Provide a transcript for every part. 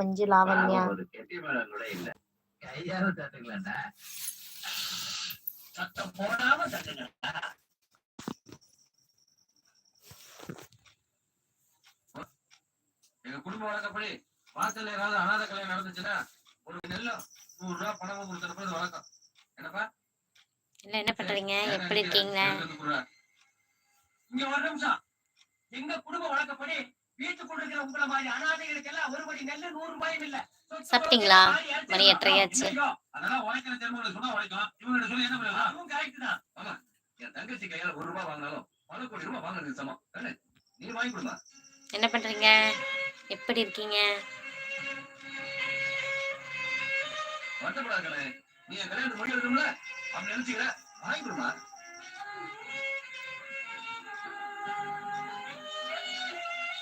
மஞ்சு லாவண்யா. எங்க குடும்ப வழக்கப்படி வாசல்ல ஏதாவது அனாதை கல்யாணம் நடந்துச்சுன்னா ஒரு நெல்லும் நூறு ரூபாய் பணமும் கொடுத்துட்டு வழக்கம். என்னப்பா? இல்ல என்ன பண்றீங்க? எப்படி இருக்கீங்க? இங்க ஒரு நிமிஷம். எங்க குடும்ப வழக்கப்படி சாப்பிட்டீங்களா? மணி எட்டரையாச்சு. என்ன பண்றீங்க? எப்படி இருக்கீங்க? வருத்தப்படாத நீ மொழி எழுதும்ல அப்படி நினைச்சுக்கிற. வாங்கி கொடுமா.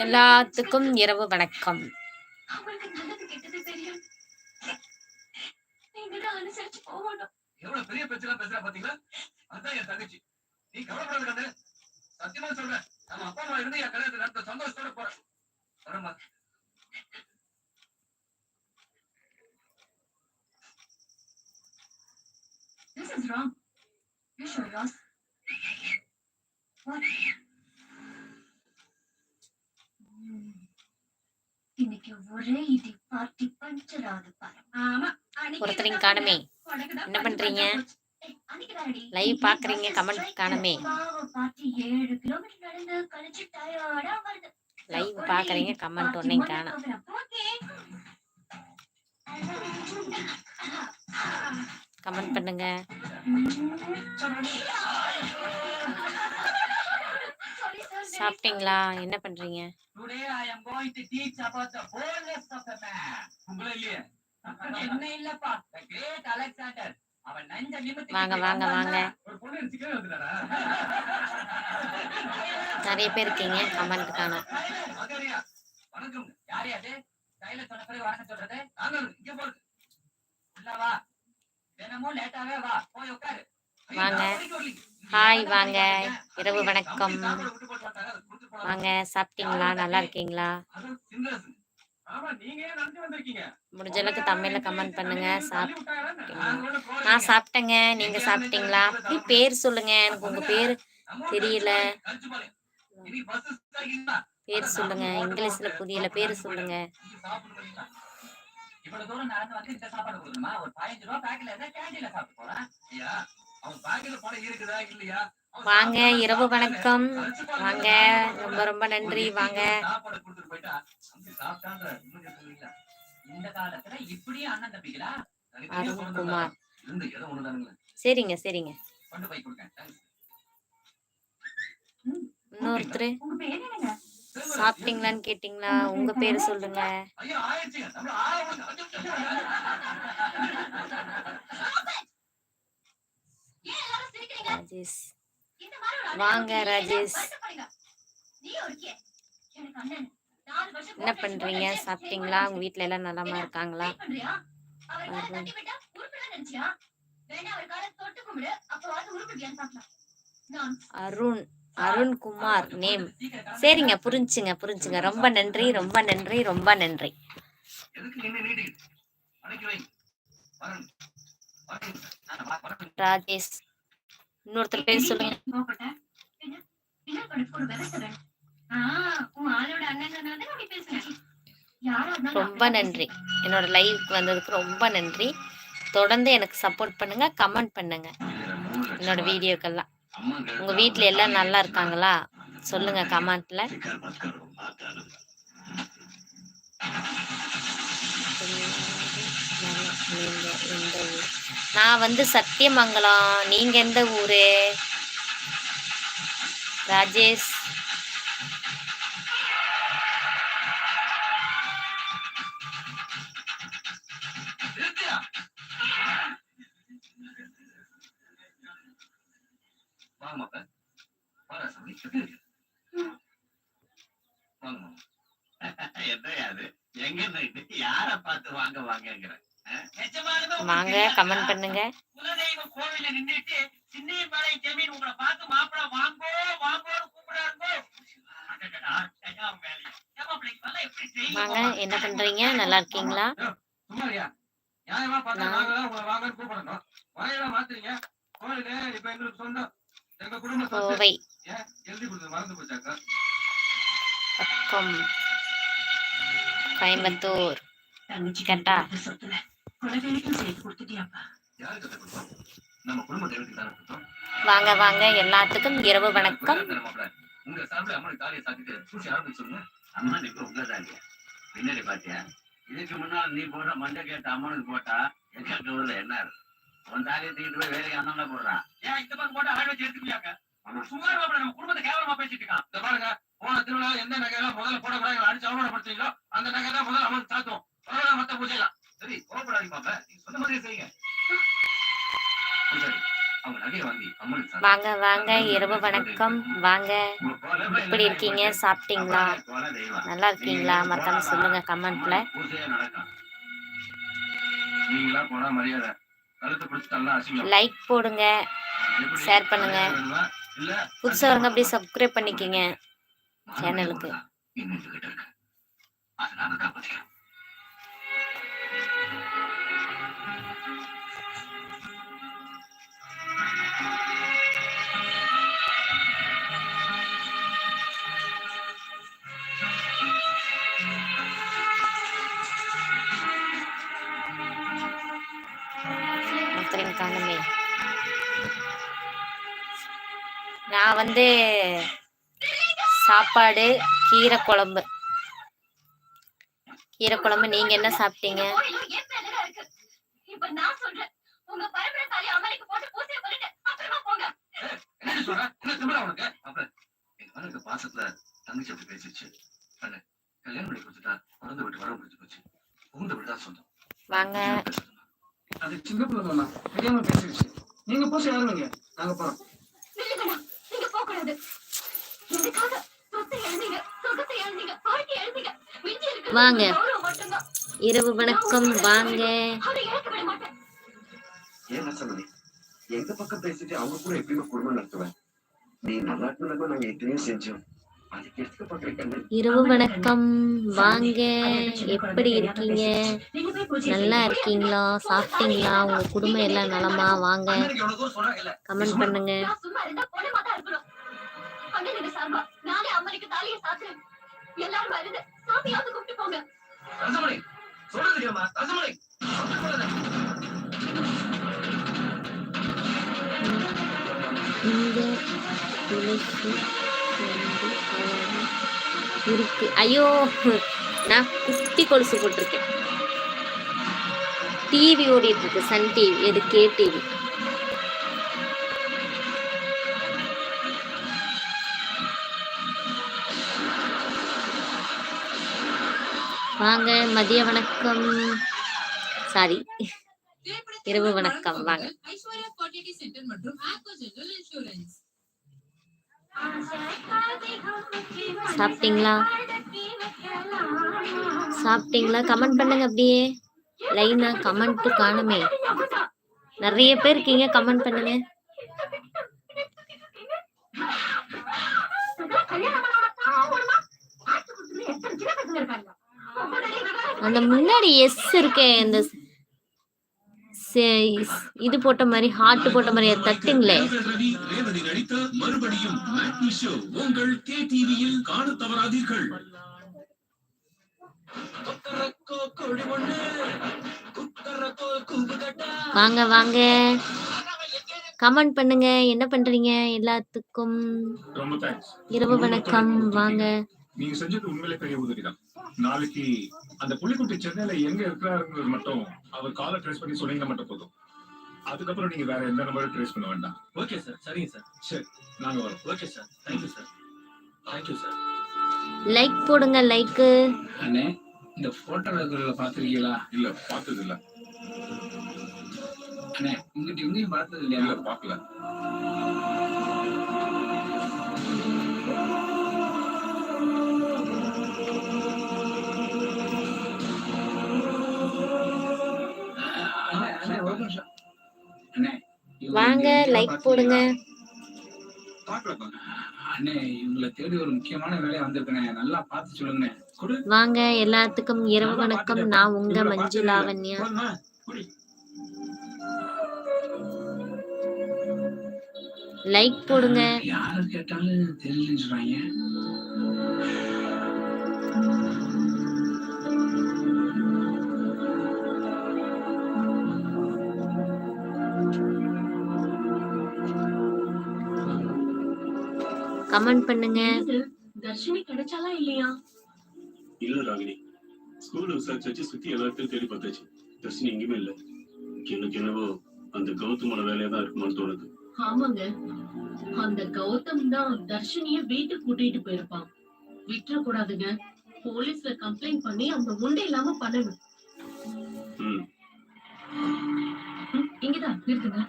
எல்லாத்துக்கும் இரவு வணக்கம். அவங்களுக்கு நல்லது கெட்டது தெரியும் நீங்க தான் அனுசரிச்சு போகணும் எவ்வளவு பெரிய பேச்செல்லாம் பேசுறா பாத்தீங்களா அதான் என் தங்கச்சி நீ கவலைப்படாத கண்ணு சத்தியமா சொல்றேன் நம்ம அப்பா அம்மா இருந்து என் கல்யாணத்தை நடத்த சந்தோஷத்தோட போறேன் வரேம்மா This is wrong. You sure, Ross? What? Hmm. இன்னைக்கு ஒரே இடி பார்ட்டி பஞ்சர் ஆகுது பாரு. ஆமா அன்னைக்கு ஒருத்தரையும் இருந்தா காணுமே. என்ன பண்றீங்க? லைவ் பாக்குறீங்க கமெண்ட். காணுமே. லைவ் பாக்குறீங்க கமெண்ட் ஒன்னே காணும் கமெண்ட் பண்ணுங்க. சாப்பிட்டீங்களா? என்ன பண்றீங்க? என்ன வாங்க வாங்க வாங்க. நிறைய பேர் இருக்கீங்க கமெண்ட் காணும். வணக்கம். யார் யாரு கையில சொன்ன பிறகு வணக்கம் சொல்றது. இங்க போறது. உள்ள வா. தினமும் லேட்டாவே வா. போய் உட்காரு. வாங்க. ஹாய் வாங்க. இரவு வணக்கம். வாங்க சாப்பிட்டீங்களா? நல்லா இருக்கீங்களா? முடிஞ்ச அளவுக்கு தமிழ்ல கமெண்ட் பண்ணுங்க. நான் சாப்பிட்டேங்க. நீங்க சாப்பிட்டீங்களா? அப்படி பேர் சொல்லுங்க. எனக்கு உங்க பேர் தெரியல. பேர் சொல்லுங்க. இங்கிலீஷ்ல புரியல. பேர் சொல்லுங்க. இவ்வளவு தூரம் நடந்து வந்து இந்த சாப்பாடு கொடுக்கணுமா? ஒரு பதினஞ்சு ரூபா பேக்கெட்ல இருந்தா கேண்டீன்ல சாப்பிட்டு போறான். வாங்க இரவு? வணக்கம். வாங்க ரொம்ப ரொம்ப நன்றி. வாங்க. சாப்பாடு கொடுத்துட்டு போயிட்டா அப்படி சாப்பிட்டான்ற நிம்மதியா சொல்லுவீங்களா? இந்த காலத்துல இப்படியே அண்ணன் தம்பிகளா? தனித்தனியா அருண் பிறந்தவங்க குமார். இருந்து ஏதோ ஒண்ணுதானுங்களே சரிங்க சரிங்க. கொண்டு போய் கொடுங்க Thanks. இன்னொருத்தர்? உங்க பேர் என்னங்க? சாப்பிட்டீங்களான்னு கேட்டீங்களா? உங்க பேர் சொல்லுங்க. ராஜேஷ். வாங்க ராஜேஷ். என்ன பண்றீங்க? சாப்பிட்டீங்களா? உங்க வீட்டுல எல்லாம் நலமா இருக்காங்களா? அருண் அருண்குமார் நேம். சரிங்க புரிஞ்சுங்க புரிஞ்சுங்க. ரொம்ப நன்றி ரொம்ப நன்றி ரொம்ப நன்றி. ராஜேஷ் இன்னொருத்தர் பேர் சொல்லுங்க. ரொம்ப நன்றி. என்னோட லைவுக்கு வந்ததுக்கு ரொம்ப நன்றி. தொடர்ந்து எனக்கு சப்போர்ட் பண்ணுங்க கமெண்ட் பண்ணுங்க. என்னோட வீடியோக்கெல்லாம் உங்க வீட்ல எல்லாம் நல்லா இருக்காங்களா? சொல்லுங்க கமெண்ட்ல நீங்கள் எந்த ஊர்? நான் வந்து சத்தியமங்கலம். நீங்கள் எந்த ஊர்? ராஜேஷ். எங்க யார பார்த்து வாங்க வாங்கங்கிறேன் வாங்க கமெண்ட் பண்ணுங்க. குலதெய்வ கோவில்ல நின்னுட்டு சின்னியமலை ஜமீன் உங்களை பார்த்து மாப்பிள வாங்கோ வாங்கோன்னு கூப்பிடாருங்கோ என்ன பண்றீங்க? நல்லா இருக்கீங்களா? கோவை. கோயம்புத்தூர். கேட்டா. சேர்த்து கொடுத்துட்டியாப்பா நம்ம வாங்க வாங்க. எல்லாத்துக்கும் இரவு வணக்கம். உங்க சார்பில் அம்மனுக்கு தாலியை சாத்திட்டு சூசி ஆரம்பிச்சு சொல்லுங்க அம்மா இப்ப உங்க பின்னாடி பாத்தியா இதுக்கு முன்னால் நீ போடுற மஞ்சள் கேட்ட அம்மனுக்கு போட்டா எங்க ஊர்ல என்ன இருக்கு? உன் தாலியை தூக்கிட்டு போய் வேலைக்கு அண்ணன் போடுறான் ஏன் இந்த பக்கம் போட்டா ஆள் வச்சு எடுத்துக்கியாங்க சுமார் மாப்பிள்ள நம்ம குடும்பத்தை கேவலமா பேசிட்டு இருக்கான். இந்த பாருங்க போன திருவிழா எந்த நகையெல்லாம் முதல்ல போடக்கூடாது அடிச்சு அவமானப்படுத்தீங்களோ அந்த நகை தான் முதல்ல அமௌண்ட் சாத்துவோம் மத்த பூஜைலாம் சரி கோவப்படாதீங்க நீங்க சொன்ன செய்யுங்க. வாங்கி. வாங்க இரவு வணக்கம். வாங்க. எப்படி இருக்கீங்க? சாப்பிட்டீங்களா? நல்லா இருக்கீங்களா? மறக்காம சொல்லுங்க கமெண்ட்ல. லைக் போடுங்க? ஷேர் பண்ணுங்க. புதுசா வரவங்க அப்படியே சப்ஸ்கிரைப் பண்ணிக்கங்க. சேனலுக்கு. இன்னும் காணுமே நான் வந்து சாப்பாடு கீரை குழம்பு. கீரை குழம்பு நீங்க என்ன சாப்பிட்டீங்க? பாசத்துல தங்கச்சி அப்படி பேசிச்சு கல்யாணம் பண்ணி கொடுத்துட்டா வர முடிஞ்சு போச்சு உங்க சொந்தம் வாங்க. அது சின்ன பிள்ளை தானா தெரியாம பேசிடுச்சு நீங்க பூசை யாருங்க நாங்க போறோம். நீங்க போக கூடாது இருக்கு வாங்க. இரவு வணக்கம். வாங்க. ஏன் எங்க பக்கம் பேசிட்டு அவங்க கூட எப்பயுமே குடும்பம் நடத்துவேன். நீ நல்லா இருக்கணும் நாங்க எத்தனையோ செஞ்சோம். இரவு வணக்கம். வாங்க. எப்படி இருக்கீங்க? நல்லா இருக்கீங்களா? சாப்பிட்டீங்களா? உங்க குடும்பம் எல்லாம் நலமா? வாங்க. கமெண்ட் பண்ணுங்க. இந்த துளசி இருக்கு. ஐயோ நான் குட்டி கொலுசு போட்டிருக்கேன். டிவி ஓடிட்டு இருக்கு. சன் டிவி எது கே டிவி வாங்க மதிய வணக்கம். சாரி இரவு வணக்கம். வாங்க. சாப்பிட்டீங்களா? சாப்பிட்டீங்களா? கமெண்ட் பண்ணுங்க அப்படியே. லைனா கமெண்ட் காணுமே. நிறைய பேர் இருக்கீங்க கமெண்ட் பண்ணுங்க. அந்த முன்னாடி எஸ் இருக்கே இந்த இது போட்ட மாதிரி ஹார்ட் போட்ட மாதிரி தட்டுங்களே. வாங்க வாங்க. கமெண்ட் பண்ணுங்க. என்ன பண்றீங்க? எல்லாத்துக்கும் இரவு வணக்கம். வாங்க. நீங்க செஞ்சது உண்மையிலே பெரிய உதவி தான் நாளைக்கு அந்த புள்ளிக்குட்டி சென்னையில எங்க இருக்கிறாருங்கிறது மட்டும் அவர் காலை ட்ரேஸ் பண்ணி சொன்னீங்கன்னா மட்டும் போதும். அதுக்கப்புறம் நீங்க வேற எந்த நம்பரும் ட்ரேஸ் பண்ண வேண்டாம். ஓகே சார் சரிங்க சார் சரி நாங்க வரோம். Okay sir thank you sir thank you sir like போடுங்க லைக்கு அண்ணே இந்த போட்டோல இருக்கிறத பாத்துருக்கீங்களா இல்ல பார்த்தது இல்ல அண்ணே இங்கிட்ட எங்கேயும் பார்த்தது இல்லையா இல்ல பார்க்கல. வாங்க லைக் போடுங்க. வாங்க எல்லாத்துக்கும் இரவு வணக்கம். நான் உங்க மஞ்சு லாவண்யா. லைக் போடுங்க. கமெண்ட் பண்ணுங்க. தர்ஷினி கிடைச்சாலா இல்லையா? இல்ல ராகினி. ஸ்கூல்ல விசாரிச்சு வச்சு சுத்தி எல்லா இடத்தையும் தேடி பார்த்தாச்சு. தர்ஷினி எங்கேயுமே இல்ல. எனக்கு என்னவோ அந்த கௌதமோட வேலையா தான் இருக்குமான்னு தோணுது. ஆமாங்க. அந்த கௌதம் தான் தர்ஷினிய வீட்டுக்கு கூட்டிட்டு போயிருப்பான். விட்டுற கூடாதுங்க போலீஸ்ல கம்ப்ளைண்ட் பண்ணி அவங்க உண்டை இல்லாம பண்ணணும். இங்கதான் இருக்குங்க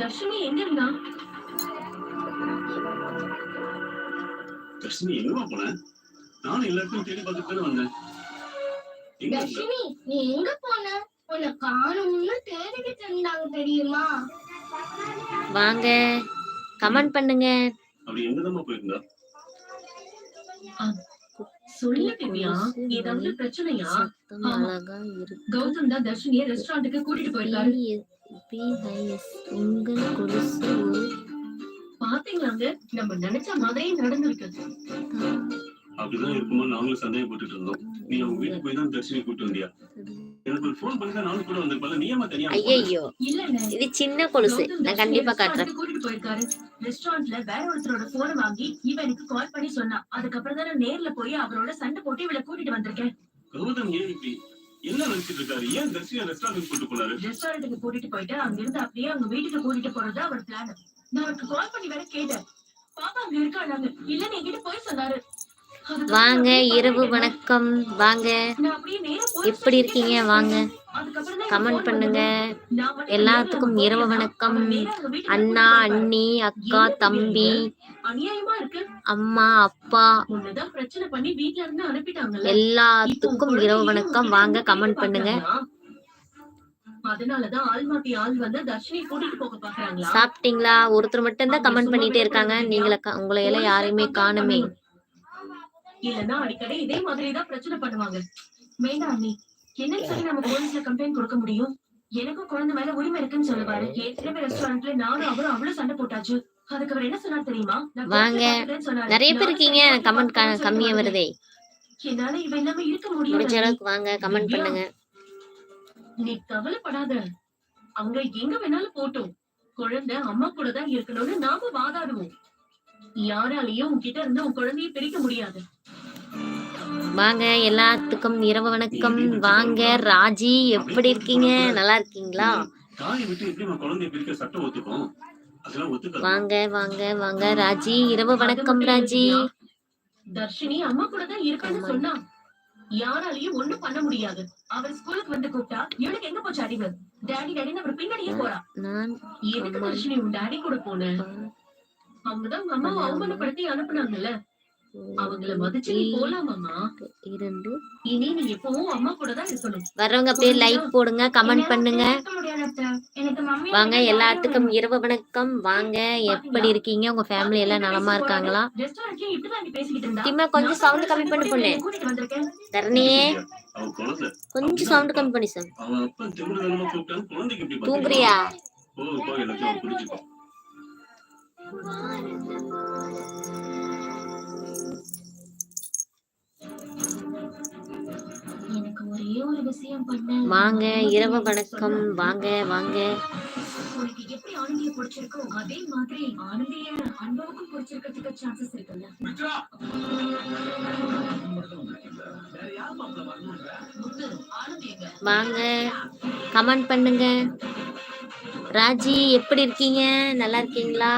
தர்ஷினி எங்க இருந்தா தர்ஷினி எங்கம்மா போன? நானும் எல்லா இடத்தையும் தேடி பார்த்துட்டு தானே வந்தேன். எங்க? தர்ஷினி நீ எங்க போன? உன்னை காணும்னு தேடிக்கிட்டு இருந்தாங்க தெரியுமா? வாங்க கமெண்ட் பண்ணுங்க. அப்படி எங்கதாம்மா போயிருந்தா? சொல்லு திவ்யா ஏதாவது பிரச்சனையா? கௌதம் தான் தர்ஷினிய ரெஸ்டாரண்ட்டுக்கு கூட்டிட்டு போயிருக்காரு. BHS உங்கள் கொலுசு. ஒரு பாத்தீங்களாங்க? நம்ம நினைச்ச மாதிரியே நடந்திருக்கு அப்படிதான் இருக்குமா? நாங்களும் சந்தேகப்பட்டுட்டு இருந்தோம். நீ அவங்க வீட்டுக்கு போய் தான் தர்ஷினி கூட்டு வந்தியா? எனக்கு ஒரு ஃபோன் பண்ணி தான் நானும் கூட வந்திருப்பல நீ ஏமா தனியா போன? ஐயையோ. இல்ல இது சின்ன கொலுசு. நான் கண்டிப்பா காட்டுறேன். கூட்டிட்டு போயிருக்காரு. ரெஸ்டாரண்ட்ல வேற ஒருத்தரோட போனை வாங்கி இவ எனக்கு கால் பண்ணி சொன்னா அதுக்கப்புறம் தான் நேர்ல போய் அவரோட சண்டை போட்டு இவளை கூட்டிட்டு வந்திருக்கேன். கௌதம் ஏன் இப்படி? என்ன நினைச்சிட்டு இருக்காரு? ஏன் தர்ஷினியா ரெஸ்டாரண்ட் கூட்டு போனாரு? ரெஸ்டாரண்ட்டுக்கு கூட்டிட்டு போயிட்டு அங்க இருந்து அப்படியே அவங்க வீட்டுக்கு கூட்டிட்டு போறது அவர் பிளான் நான் அவருக்கு கால் பண்ணி வேற கேட்டேன். பாப்பா அங்க இருக்காங்க இல்லன்னு என்கிட்ட போய் சொன்னாரு. வாங்க இரவு. வணக்கம். வாங்க. எப்படி இருக்கீங்க. வாங்க. கமெண்ட் பண்ணுங்க. எல்லாத்துக்கும் இரவு வணக்கம். அண்ணா. அண்ணி அக்கா தம்பி. அம்மா அப்பா. எல்லாத்துக்கும் இரவு வணக்கம். வாங்க கமெண்ட் பண்ணுங்க. சாப்பிட்டீங்களா? ஒருத்தர் மட்டும் தான் கமெண்ட் பண்ணிட்டே இருக்காங்க. நீங்கள உங்களை எல்லாம் யாரையுமே காணுமே. இல்லன்னா அடிக்கடி இதே மாதிரிதான் பிரச்சனை பண்ணுவாங்க. என்னன்னு சொல்லி நம்ம போலீஸ்ல கம்ப்ளைண்ட் கொடுக்க முடியும்? எனக்கும் குழந்தை மேல உரிமை இருக்குன்னு சொல்லுவாரு ஏற்கனவே ரெஸ்டாரண்ட்ல நானும் அவரும் அவ்வளவு சண்டை போட்டாச்சு. அதுக்கு அவர் என்ன சொன்னார் தெரியுமா? வாங்க. நிறைய பேர் இருக்கீங்க. கமெண்ட் கம்மியா வருதே. என்னால இவ இல்லாம இருக்க முடிஞ்ச முடியாது அளவுக்கு வாங்க. கமெண்ட். பண்ணுங்க. நீ கவலைப்படாத. அவங்க எங்க வேணாலும் போட்டும். குழந்தை அம்மா கூட தான் இருக்கணும்னு நாம வாதாடுவோம். யாராலையும் உன்கிட்ட இருந்து உன் குழந்தைய பிரிக்க முடியாது. வாங்க எல்லாத்துக்கும் இரவு வணக்கம். வாங்க ராஜி எப்படி இருக்கீங்க? நல்லா இருக்கீங்களா? வாங்க வாங்க வாங்க ராஜி இரவு வணக்கம் ராஜி. தர்ஷினி அம்மா கூட தான் இருக்கேன்னு சொன்னா. யாராலையும் ஒண்ணும் பண்ண முடியாது. அவர் ஸ்கூலுக்கு வந்து கூப்பிட்டா இவனுக்கு எங்க போச்சு அறிவு டாடி டாடின்னு அவர் பின்னாடியே போறா. நான் எதுக்கு. தர்ஷினி உன் டாடி கூட போன? அவங்கதான் அம்மாவை அவமானப்படுத்தி அனுப்புனாங்கல்ல. இருக்கணும். வர்றவங்க அப்படியே லைக் போடுங்க கமெண்ட் பண்ணுங்க. வாங்க எல்லாத்துக்கும் இரவு வணக்கம். வாங்க எப்படி இருக்கீங்க? உங்க ஃபேமிலி எல்லாம் நலமா இருக்காங்களா? இருந்தா. திம்மா கொஞ்சம் சவுண்ட் கம்மி பண்ணி பொண்ணு. தரணியே கொஞ்சம் சவுண்ட் கம்மி பண்ணி சார்? தூங்குறியா? வாங்க இரவு வணக்கம். வாங்க வாங்க. வாங்க கமெண்ட் பண்ணுங்க. ராஜி எப்படி இருக்கீங்க? நல்லா இருக்கீங்களா?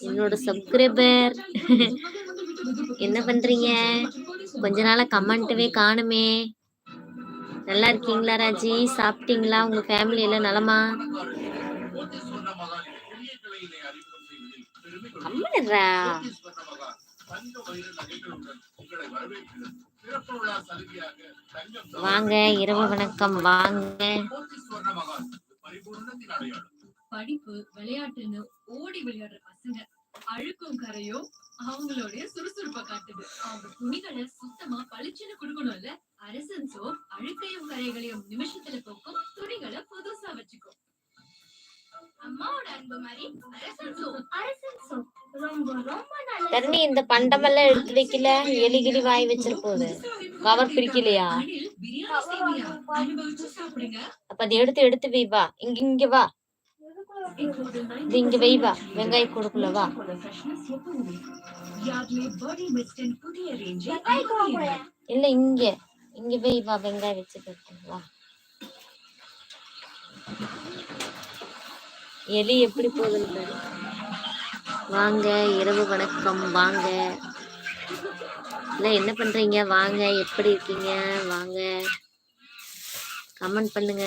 என்னோட சப்ஸ்கிரைபர் என்ன பண்றீங்க? கொஞ்ச நாளா கமெண்ட்டவே காணுமே. நல்லா இருக்கீங்களா ராஜி? சாப்பிட்டீங்களா? உங்க ஃபேமிலி எல்லாம் நலமா? தங்கம் வாங்க இரவு வணக்கம். வாங்க. படிப்பு விளையாட்டுன்னு ஓடி விளையாடுற பசங்க. அழுக்கும் கரையோ அவங்களுடைய சுறுசுறுப்பை காட்டுது. அவங்க துணிகளை சுத்தமா பளிச்சுன்னு கொடுக்கணும்ல? அரசன் சோப் அழுக்கையும் கரைகளையும் நிமிஷத்துல போக்கும் துணிகளை புதுசா வச்சுக்கும் அம்மாவோட அன்பு மாதிரி அரசன் சோப் அரசன் சோப் ரொம்ப ரொம்ப நல்லது. தரணி இந்த பண்டமெல்லாம் எடுத்து வைக்கல? எலி கிளி வாய் வச்சிரு போகுது. கவர் பிரிக்கலையா? அப்ப அதை எடுத்து எடுத்து வை வா. இங்க இங்க வா. இது இங்க வை வா வெங்காயம் கொடுக்கல வா. வெங்காயம் இல்ல இங்க. இங்க வை வா வெங்காயம் வச்சுட்டு எலி எப்படி போகுது வாங்க இரவு வணக்கம் வாங்க. இல்ல என்ன பண்றீங்க? வாங்க எப்படி இருக்கீங்க? வாங்க. கமெண்ட் பண்ணுங்க.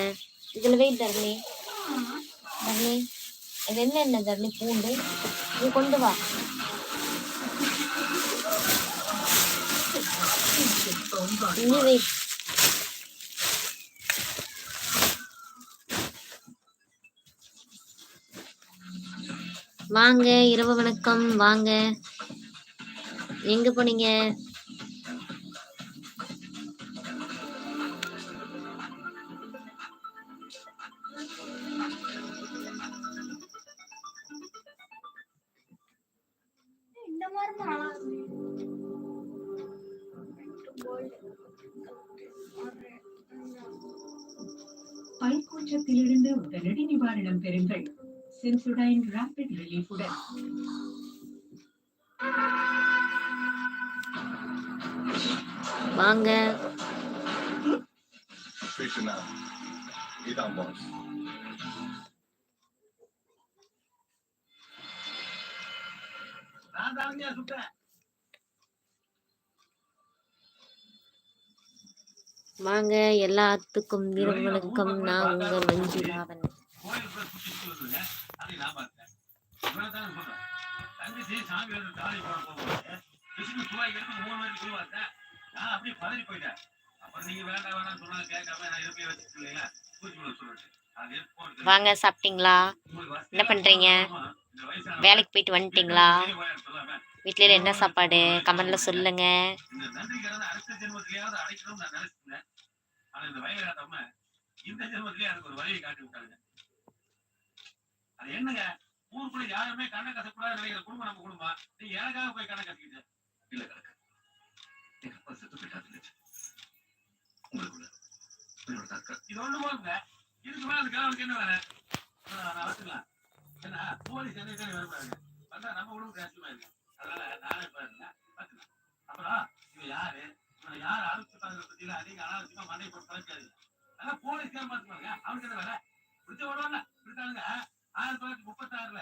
இதுல வெயிட் தரணி. தர்ணி. இது என்ன என்ன தரணி? பூண்டு. நீ கொண்டு வா. வை. வாங்க இரவு வணக்கம். வாங்க. எங்க போனீங்க? பனிக்கூற்றத்திலிருந்து உடனடி நிவாரணம் பெறுங்கள். சென்சுடைன் ராபிட் ரிலீஃபுடன் வாங்க. இதான் பாஸ் வாங்க எல்லாத்துக்கும் எடுத்து நான் அப்படியே பதறி போயிட்டேன் அப்புறம் நீங்க வேண்டாம் கேட்காம நான் இருப்பே வச்சுட்டு வாங்க சாப்பிட்டீங்களா? என்ன பண்றீங்க? வேலைக்கு போயிட்டு வந்துட்டீங்களா? வீட்ல என்ன சாப்பாடு கமெண்ட்ல சொல்லுங்க இந்த நன்றிக்கிறத அடுத்த இந்த ஒரு வழியை காட்டி அது என்னங்க ஊருக்குள்ள யாருமே கண்ணை கசக்கூடாது நினைக்கிற குடும்பம் நம்ம குடும்பம் நீ எனக்காக போய் கண்ணை இல்ல கணக்கு எங்க அப்பா செத்து போயிட்டாரு உங்களுக்குள்ள இது ஒண்ணு போதுங்க இதுக்கு மேல அதுக்கு என்ன வேற நான் வச்சுக்கலாம் ஏன்னா போலீஸ் என்ன தேடி வரக்கூடாது வந்தா நம்ம குடும்பம் கஷ்டமா இருக்கு அதனால நானே பாத்துக்கலாம் அப்புறம் இவன் யாரு யார் அழைச்சு பாக்குற பத்தியில அதிக அனாவசியமா மண்டை போட்டு போலீஸ் தான் அவனுக்கு என்ன வேலை பிடிச்ச ஆயிரத்தி தொள்ளாயிரத்தி முப்பத்தி ஆறுல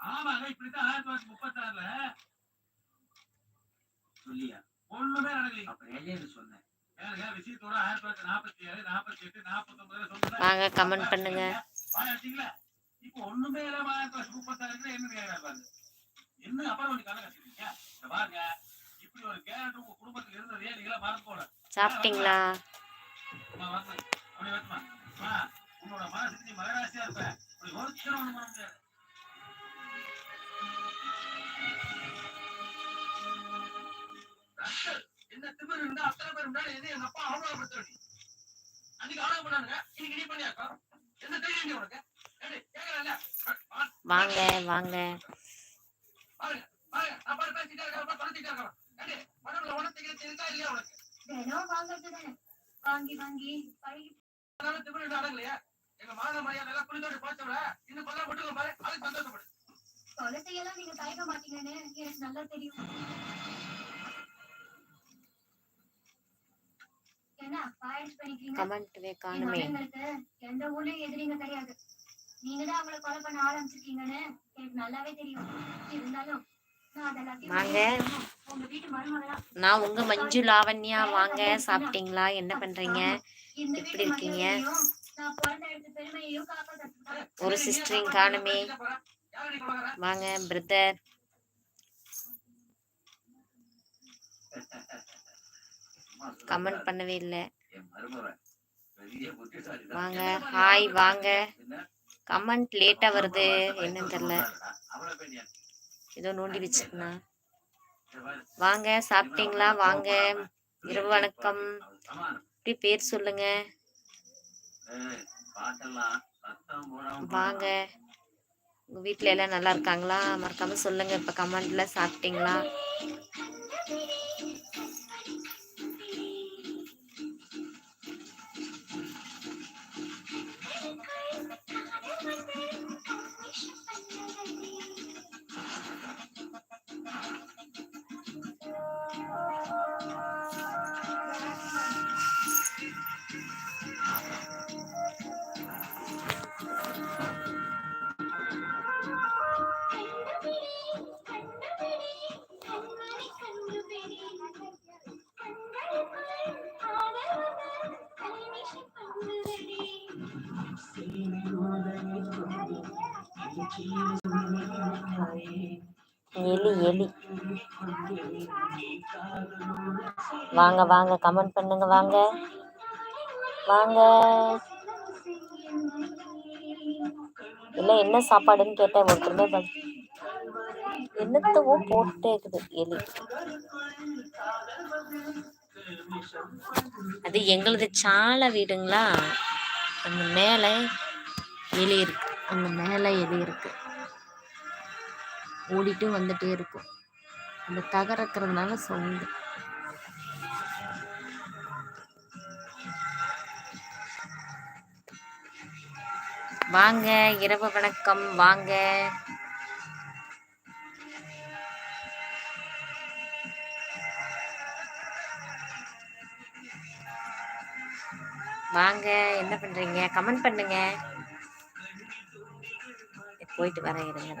ஆமாங்க இப்படித்தான் ஆயிரத்தி தொள்ளாயிரத்தி முப்பத்தி ஆறுல சொல்லியா ஒண்ணுமே நடக்கலைங்க அப்ப சொன்னேன் விஷயத்தோட ஆயிரத்தி தொள்ளாயிரத்தி நாற்பத்தி ஏழு நாற்பத்தி எட்டு நாற்பத்தி ஒன்பதுல கமெண்ட் பண்ணுங்க இப்போ ஒண்ணுமே இல்லாம தொள்ளாயிரத்தி முப்பத்தாறுக்கு என்ன கேட்கறாரு என்ன அப்புறம் ஒரு வச்சிருக்கீங்க இங்க பாருங்க இப்படி ஒரு கேரக்டர் உங்க குடும்பத்துல இருந்ததே நீங்களா மறந்து போல சாப்பிட்டீங்களா? அப்படி வரட்டுமா அம்மா உன்னோட மனசுக்கு நீ மகராசியா இருப்ப. அப்படி ஒருத்தரும் ஒண்ணு பண்ண முடியாது என்ன திமிரு இருந்தா அத்தனை பேர் முன்னாடி எது எங்க அப்பா அவமானப்படுத்த அன்னைக்கு ஆணவம் பண்ணானுங்க இன்னைக்கு நீ பண்ணியாக்கா? என்ன தைரியம் உனக்கு? வாங்க வாங்க. வாங்கி வாங்கி. பழகி. அடங்கலையா எங்க மான மரியாதை எல்லாம் குளித்தோடி போச்சவள இன்னும் கொல்ல போட்டுக்க பாரு அதுக்கு சந்தோஷப்படு கொலை செய்யலாம் நீங்க தயக்க மாட்டீங்கன்னு எனக்கு நல்லா தெரியும் கமெண்ட்வே காணுமே எந்த ஊர்லயும் எதிரிங்க கிடையாது. நீங்க தான் அவங்கள கொலை பண்ண ஆரம்பிச்சிருக்கீங்கன்னு எனக்கு நல்லாவே தெரியும். இருந்தாலும் வாங்க. நான் உங்க மஞ்சு லாவண்யா வாங்க. சாப்பிட்டீங்களா? என்ன பண்றீங்க? எப்படி இருக்கீங்க? ஒரு சிஸ்டரிங் காணுமே. வாங்க பிரதர் கமெண்ட் பண்ணவே இல்லை. வாங்க ஹாய் வாங்க. கமெண்ட் லேட்டாக வருது என்னன்னு தெரில ஏதோ நோண்டி வச்சுக்கண்ணா வாங்க சாப்பிட்டீங்களா? வாங்க. இரவு வணக்கம். இப்படி பேர் சொல்லுங்க. வாங்க. உங்க வீட்ல எல்லாம் நல்லா இருக்காங்களா? மறக்காம சொல்லுங்க. இப்ப கமெண்ட்ல சாப்பிட்டீங்களா? Thank you. எலி எலி வாங்க வாங்க கமெண்ட் பண்ணுங்க வாங்க. வாங்க. இல்ல என்ன சாப்பாடுன்னு கேட்டேன் ஒருத்தருமே என்னத்தவோ போட்டே இருக்குது எலி. அது எங்களது சாலை வீடுங்களா? அந்த மேலே எலி இருக்கு. அந்த மேலே எலி இருக்கு? ஓடிட்டு வந்துட்டே இருக்கும். அந்த தகரக்கிறதுனால சவுண்டு. வாங்க இரவு வணக்கம். வாங்க. வாங்க என்ன பண்றீங்க? கமெண்ட் பண்ணுங்க. போயிட்டு வரேன் இருங்க